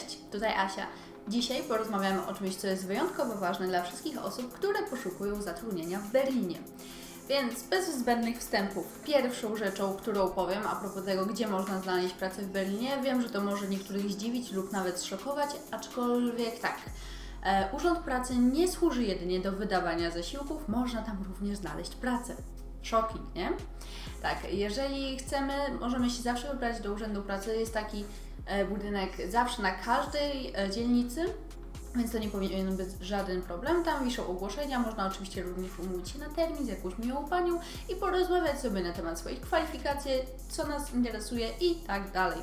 Cześć, tutaj Asia. Dzisiaj porozmawiamy o czymś, co jest wyjątkowo ważne dla wszystkich osób, które poszukują zatrudnienia w Berlinie. Więc bez zbędnych wstępów, pierwszą rzeczą, którą powiem a propos tego, gdzie można znaleźć pracę w Berlinie, wiem, że to może niektórych zdziwić lub nawet szokować, aczkolwiek tak. E, Urząd Pracy nie służy jedynie do wydawania zasiłków, można tam również znaleźć pracę. Shocking, nie? Tak, jeżeli chcemy, możemy się zawsze wybrać do Urzędu Pracy. Jest taki budynek zawsze na każdej e, dzielnicy, więc to nie powinien być żaden problem. Tam wiszą ogłoszenia, można oczywiście również umówić się na termin z jakąś miłą panią i porozmawiać sobie na temat swoich kwalifikacji, co nas interesuje i tak dalej.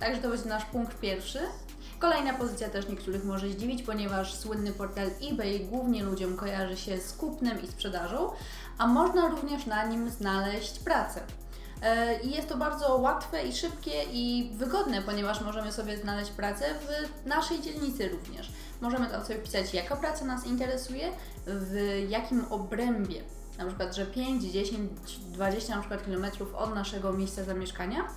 Także to będzie nasz punkt pierwszy. Kolejna pozycja też niektórych może zdziwić, ponieważ słynny portal eBay głównie ludziom kojarzy się z kupnem i sprzedażą, a można również na nim znaleźć pracę. E, I jest to bardzo łatwe i szybkie i wygodne, ponieważ możemy sobie znaleźć pracę w naszej dzielnicy również. Możemy tam sobie pisać, jaka praca nas interesuje, w jakim obrębie. Na przykład, że 5, 10, 20 na przykład kilometrów od naszego miejsca zamieszkania,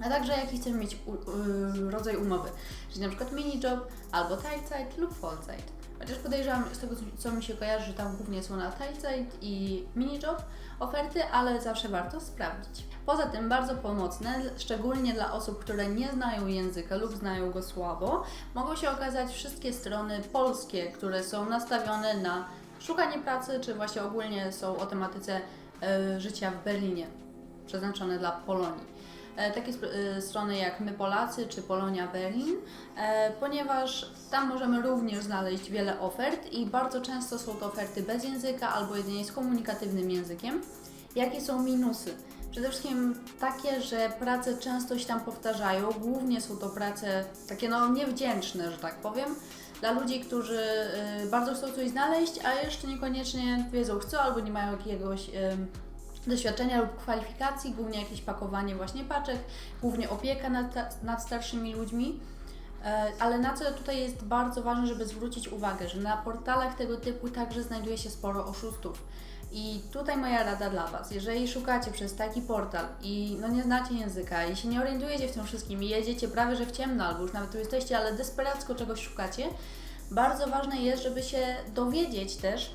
a także jaki chcemy mieć u, y, rodzaj umowy, czyli na przykład mini job albo Teilzeit lub Vollzeit. Chociaż podejrzewam z tego, co- mi się kojarzy, że tam głównie są na Teilzeit i mini job oferty, ale zawsze warto sprawdzić. Poza tym bardzo pomocne, szczególnie dla osób, które nie znają języka lub znają go słabo, mogą się okazać wszystkie strony polskie, które są nastawione na szukanie pracy, czy właśnie ogólnie są o tematyce e, życia w Berlinie, przeznaczone dla Polonii. E, takie e, strony jak My Polacy czy Polonia Berlin, e, ponieważ tam możemy również znaleźć wiele ofert i bardzo często są to oferty bez języka albo jedynie z komunikatywnym językiem. Jakie są minusy? Przede wszystkim takie, że prace często się tam powtarzają, głównie są to prace takie no niewdzięczne, że tak powiem, dla ludzi, którzy y, bardzo chcą coś znaleźć, a jeszcze niekoniecznie wiedzą chcą albo nie mają jakiegoś doświadczenia lub kwalifikacji, głównie jakieś pakowanie właśnie paczek, głównie opieka nad, nad starszymi ludźmi. E, Ale na co tutaj jest bardzo ważne, żeby zwrócić uwagę, że na portalach tego typu także znajduje się sporo oszustów. I tutaj moja rada dla Was, jeżeli szukacie przez taki portal i no nie znacie języka i się nie orientujecie w tym wszystkim i jedziecie prawie że w ciemno albo już nawet tu jesteście, ale desperacko czegoś szukacie, bardzo ważne jest, żeby się dowiedzieć też,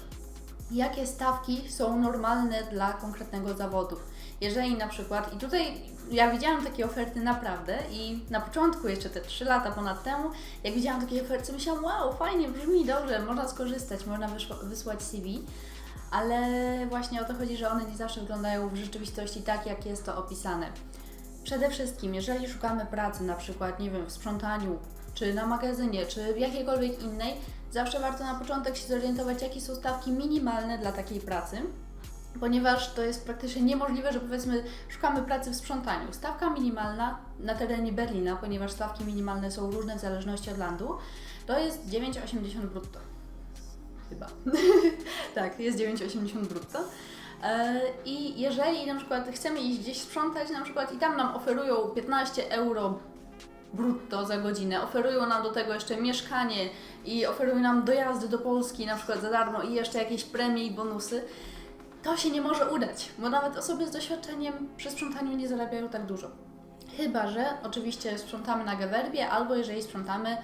jakie stawki są normalne dla konkretnego zawodu. Jeżeli na przykład, i tutaj ja widziałam takie oferty naprawdę i na początku, jeszcze te 3 lata ponad temu, jak widziałam takie oferty, myślałam, wow, fajnie, brzmi dobrze, można skorzystać, można wysłać CV, ale właśnie o to chodzi, że one nie zawsze wyglądają w rzeczywistości tak, jak jest to opisane. Przede wszystkim, jeżeli szukamy pracy, na przykład, nie wiem, w sprzątaniu, czy na magazynie, czy w jakiejkolwiek innej, zawsze warto na początek się zorientować, jakie są stawki minimalne dla takiej pracy, ponieważ to jest praktycznie niemożliwe, że powiedzmy szukamy pracy w sprzątaniu. Stawka minimalna na terenie Berlina, ponieważ stawki minimalne są różne w zależności od landu, to jest 9,80 brutto. Chyba. tak, jest 9,80 brutto. E, I jeżeli na przykład chcemy iść gdzieś sprzątać na przykład i tam nam oferują 15 euro brutto za godzinę, oferują nam do tego jeszcze mieszkanie i oferują nam dojazdy do Polski na przykład za darmo i jeszcze jakieś premie i bonusy, to się nie może udać, bo nawet osoby z doświadczeniem przy sprzątaniu nie zarabiają tak dużo. Chyba, że oczywiście sprzątamy na Gewerbie albo jeżeli sprzątamy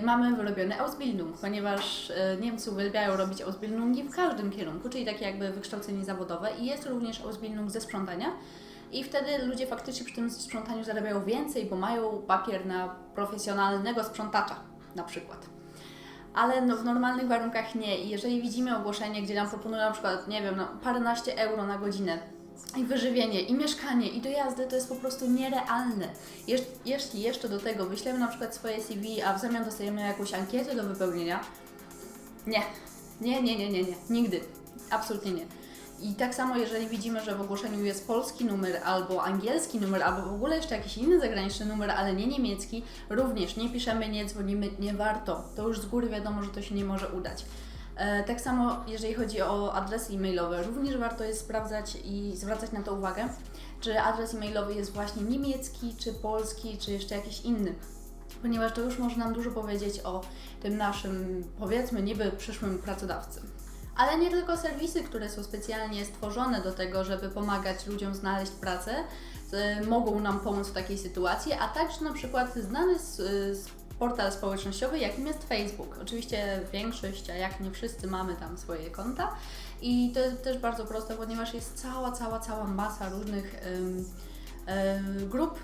i mamy wyrobiony Ausbildung, ponieważ e, Niemcy uwielbiają robić Ausbildungi w każdym kierunku, czyli takie jakby wykształcenie zawodowe i jest również Ausbildung ze sprzątania. I wtedy ludzie faktycznie przy tym sprzątaniu zarabiają więcej, bo mają papier na profesjonalnego sprzątacza na przykład. Ale no, w normalnych warunkach nie. I jeżeli widzimy ogłoszenie, gdzie nam proponują na przykład, nie wiem, no, paręnaście euro na godzinę i wyżywienie, i mieszkanie, i dojazdy, to jest po prostu nierealne. Jeśli jeszcze do tego wyślemy na przykład swoje CV, a w zamian dostajemy jakąś ankietę do wypełnienia, nie, nie, nie, nie, nie, nie, nigdy, absolutnie nie. I tak samo, jeżeli widzimy, że w ogłoszeniu jest polski numer, albo angielski numer, albo w ogóle jeszcze jakiś inny zagraniczny numer, ale nie niemiecki, również nie piszemy, nie dzwonimy, nie warto. To już z góry wiadomo, że to się nie może udać. E, tak samo, jeżeli chodzi o adresy e-mailowe, również warto jest sprawdzać i zwracać na to uwagę, czy adres e-mailowy jest właśnie niemiecki, czy polski, czy jeszcze jakiś inny ponieważ to już może nam dużo powiedzieć o tym naszym, powiedzmy, niby przyszłym pracodawcy. Ale nie tylko serwisy, które są specjalnie stworzone do tego, żeby pomagać ludziom znaleźć pracę, e, mogą nam pomóc w takiej sytuacji, a także na przykład znany z, z portal społecznościowy, jakim jest Facebook. Oczywiście większość, a jak nie wszyscy mamy tam swoje konta i to jest też bardzo proste, ponieważ jest cała, cała, cała masa różnych grup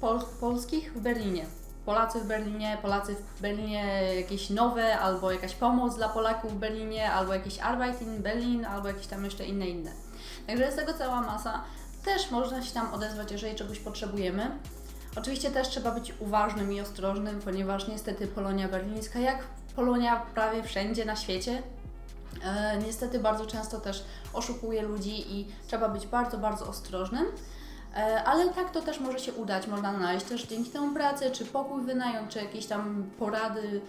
pol polskich w Berlinie. Polacy w Berlinie, Polacy w Berlinie jakieś nowe, albo jakaś pomoc dla Polaków w Berlinie, albo jakiś Arbeit in Berlin, albo jakieś tam jeszcze inne, inne. Także jest tego cała masa. Też można się tam odezwać, jeżeli czegoś potrzebujemy. Oczywiście też trzeba być uważnym i ostrożnym, ponieważ niestety Polonia berlińska, jak Polonia prawie wszędzie na świecie, e, niestety bardzo często też oszukuje ludzi i trzeba być bardzo, bardzo ostrożnym. E, Ale tak to też może się udać. Można znaleźć też dzięki temu pracę, czy pokój wynająć, czy jakieś tam porady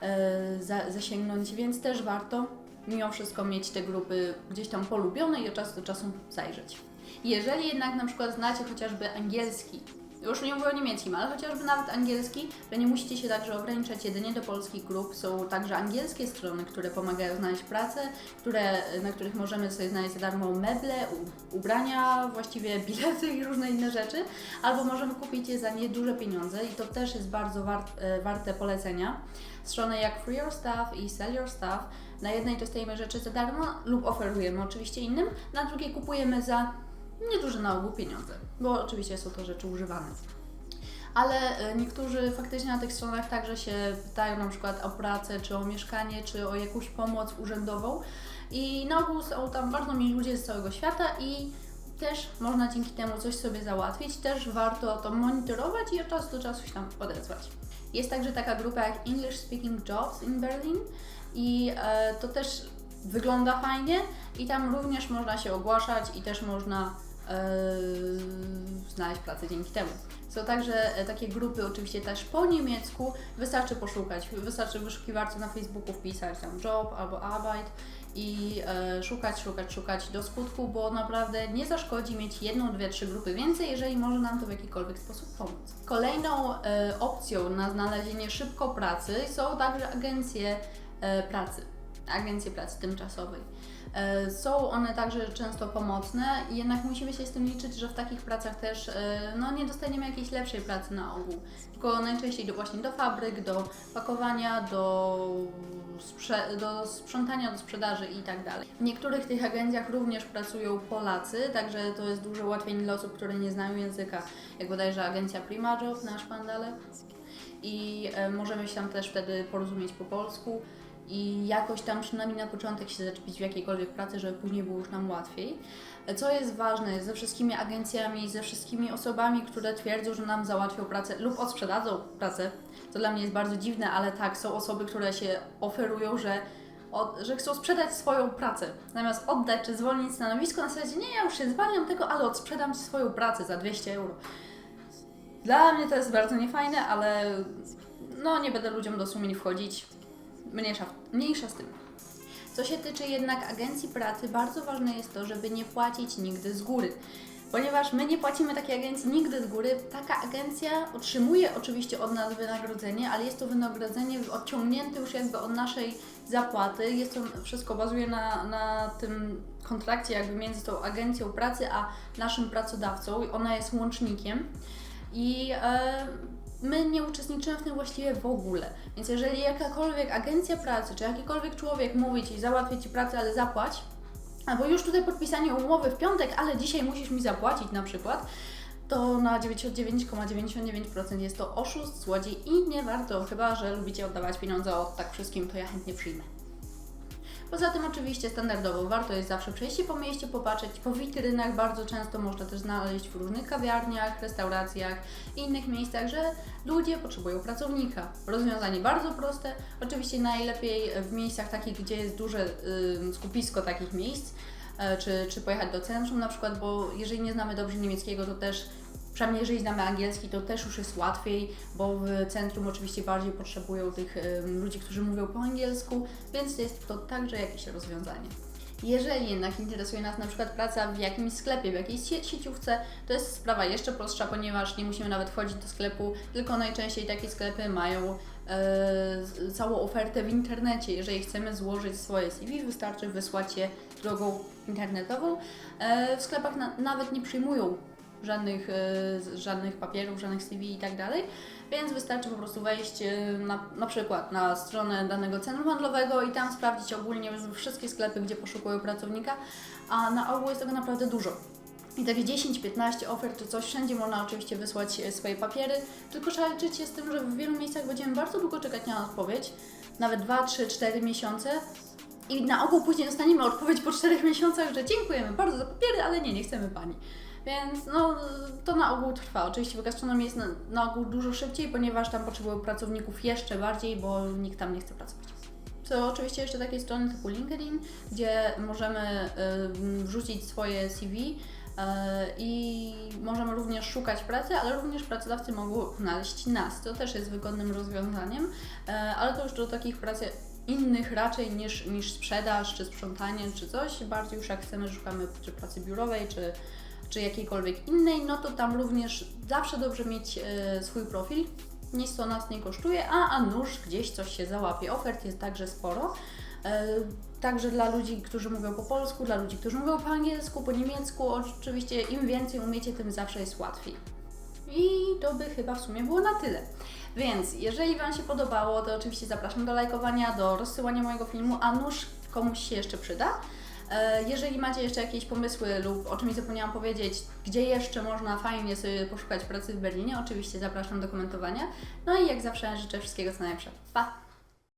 e, za, zasięgnąć, więc też warto mimo wszystko mieć te grupy gdzieś tam polubione i od czasu do czasu zajrzeć. Jeżeli jednak na przykład znacie chociażby angielski, już nie mówię o niemieckim, ale chociażby nawet angielski, to nie musicie się także ograniczać jedynie do polskich grup. Są także angielskie strony, które pomagają znaleźć pracę, które, na których możemy sobie znaleźć za darmo meble, ubrania, właściwie bilety i różne inne rzeczy, albo możemy kupić je za nieduże pieniądze i to też jest bardzo wart, e, warte polecenia. Strony jak Free Your Stuff i Sell Your Stuff. Na jednej dostajemy rzeczy za darmo lub oferujemy oczywiście innym, na drugiej kupujemy za nieduże na ogół pieniądze, bo oczywiście są to rzeczy używane. Ale e, niektórzy faktycznie na tych stronach także się pytają na przykład o pracę, czy o mieszkanie, czy o jakąś pomoc urzędową i na ogół są tam bardzo mili ludzie z całego świata i też można dzięki temu coś sobie załatwić, też warto to monitorować i od czasu do czasu się tam odezwać. Jest także taka grupa jak English Speaking Jobs in Berlin i e, to też wygląda fajnie i tam również można się ogłaszać i też można e, znaleźć pracę dzięki temu. Są także e, takie grupy, oczywiście też po niemiecku, wystarczy poszukać, wystarczy w wyszukiwarce na Facebooku wpisać tam job albo Arbeit i e, szukać, szukać, szukać do skutku, bo naprawdę nie zaszkodzi mieć jedną, dwie, trzy grupy więcej, jeżeli może nam to w jakikolwiek sposób pomóc. Kolejną e, opcją na znalezienie szybko pracy są także agencje e, pracy, agencje pracy tymczasowej. E, Są one także często pomocne, jednak musimy się z tym liczyć, że w takich pracach też e, no, nie dostaniemy jakiejś lepszej pracy na ogół. Tylko najczęściej do, właśnie do fabryk, do pakowania, do, sprze- do sprzątania, do sprzedaży i tak. W niektórych tych agencjach również pracują Polacy, także to jest dużo ułatwień dla osób, które nie znają języka, jak bodajże agencja Primajob, nasz pandale. I e, możemy się tam też wtedy porozumieć po polsku i jakoś tam przynajmniej na początek się zaczepić w jakiejkolwiek pracy, żeby później było już nam łatwiej. Co jest ważne, ze wszystkimi agencjami, ze wszystkimi osobami, które twierdzą, że nam załatwią pracę lub odsprzedadzą pracę, to dla mnie jest bardzo dziwne, ale tak, są osoby, które się oferują, że, od, że chcą sprzedać swoją pracę. Zamiast oddać czy zwolnić stanowisko, na zasadzie nie, ja już się zwalniam tego, ale odsprzedam swoją pracę za 200 euro. Dla mnie to jest bardzo niefajne, ale no nie będę ludziom do sumień wchodzić. Mniejsza, mniejsza z tym. Co się tyczy jednak agencji pracy, bardzo ważne jest to, żeby nie płacić nigdy z góry. Ponieważ my nie płacimy takiej agencji nigdy z góry, taka agencja otrzymuje oczywiście od nas wynagrodzenie, ale jest to wynagrodzenie odciągnięte już jakby od naszej zapłaty. Jest to wszystko bazuje na, na tym kontrakcie jakby między tą agencją pracy a naszym pracodawcą. Ona jest łącznikiem i e, my nie uczestniczymy w tym właściwie w ogóle. Więc jeżeli jakakolwiek agencja pracy, czy jakikolwiek człowiek mówi Ci, załatwię Ci pracę, ale zapłać, albo już tutaj podpisanie umowy w piątek, ale dzisiaj musisz mi zapłacić na przykład, to na 99,99% jest to oszust, złodziej i nie warto, chyba że lubicie oddawać pieniądze od tak wszystkim, to ja chętnie przyjmę. Poza tym oczywiście standardowo warto jest zawsze przejść się po mieście, popatrzeć po witrynach, bardzo często można też znaleźć w różnych kawiarniach, restauracjach i innych miejscach, że ludzie potrzebują pracownika. Rozwiązanie bardzo proste, oczywiście najlepiej w miejscach takich, gdzie jest duże y, skupisko takich miejsc, e, czy, czy pojechać do centrum na przykład, bo jeżeli nie znamy dobrze niemieckiego, to też Przynajmniej jeżeli znamy angielski, to też już jest łatwiej, bo w centrum oczywiście bardziej potrzebują tych ludzi, którzy mówią po angielsku, więc jest to także jakieś rozwiązanie. Jeżeli jednak interesuje nas na przykład praca w jakimś sklepie, w jakiejś sie- sieciówce, to jest sprawa jeszcze prostsza, ponieważ nie musimy nawet wchodzić do sklepu, tylko najczęściej takie sklepy mają e, całą ofertę w internecie. Jeżeli chcemy złożyć swoje CV, wystarczy wysłać je drogą internetową. E, w sklepach na, nawet nie przyjmują żadnych, e, żadnych papierów, żadnych CV i tak dalej, więc wystarczy po prostu wejść e, na, na przykład na stronę danego centrum handlowego i tam sprawdzić ogólnie wszystkie sklepy, gdzie poszukują pracownika, a na ogół jest tego naprawdę dużo. I takie 10-15 ofert czy coś, wszędzie można oczywiście wysłać e, swoje papiery, tylko trzeba liczyć się z tym, że w wielu miejscach będziemy bardzo długo czekać na odpowiedź, nawet 2, 3, 4 miesiące i na ogół później dostaniemy odpowiedź po 4 miesiącach, że dziękujemy bardzo za papiery, ale nie, nie chcemy Pani. Więc no, to na ogół trwa. Oczywiście w gastronomii jest na, na ogół dużo szybciej, ponieważ tam potrzebują pracowników jeszcze bardziej, bo nikt tam nie chce pracować. Są oczywiście jeszcze takie strony typu LinkedIn, gdzie możemy y, wrzucić swoje CV y, i możemy również szukać pracy, ale również pracodawcy mogą znaleźć nas. To też jest wygodnym rozwiązaniem, y, ale to już do takich pracy innych raczej niż, niż sprzedaż, czy sprzątanie, czy coś. Bardziej już jak chcemy, szukamy czy pracy biurowej, czy, czy jakiejkolwiek innej, no to tam również zawsze dobrze mieć e, swój profil. Nic to nas nie kosztuje, a, a nuż gdzieś coś się załapie. Ofert jest także sporo. E, Także dla ludzi, którzy mówią po polsku, dla ludzi, którzy mówią po angielsku, po niemiecku, oczywiście im więcej umiecie, tym zawsze jest łatwiej. I to by chyba w sumie było na tyle. Więc jeżeli Wam się podobało, to oczywiście zapraszam do lajkowania, do rozsyłania mojego filmu, a nuż komuś się jeszcze przyda. E, Jeżeli macie jeszcze jakieś pomysły lub o czymś zapomniałam powiedzieć, gdzie jeszcze można fajnie sobie poszukać pracy w Berlinie, oczywiście zapraszam do komentowania. No i jak zawsze życzę wszystkiego co najlepsze. Pa!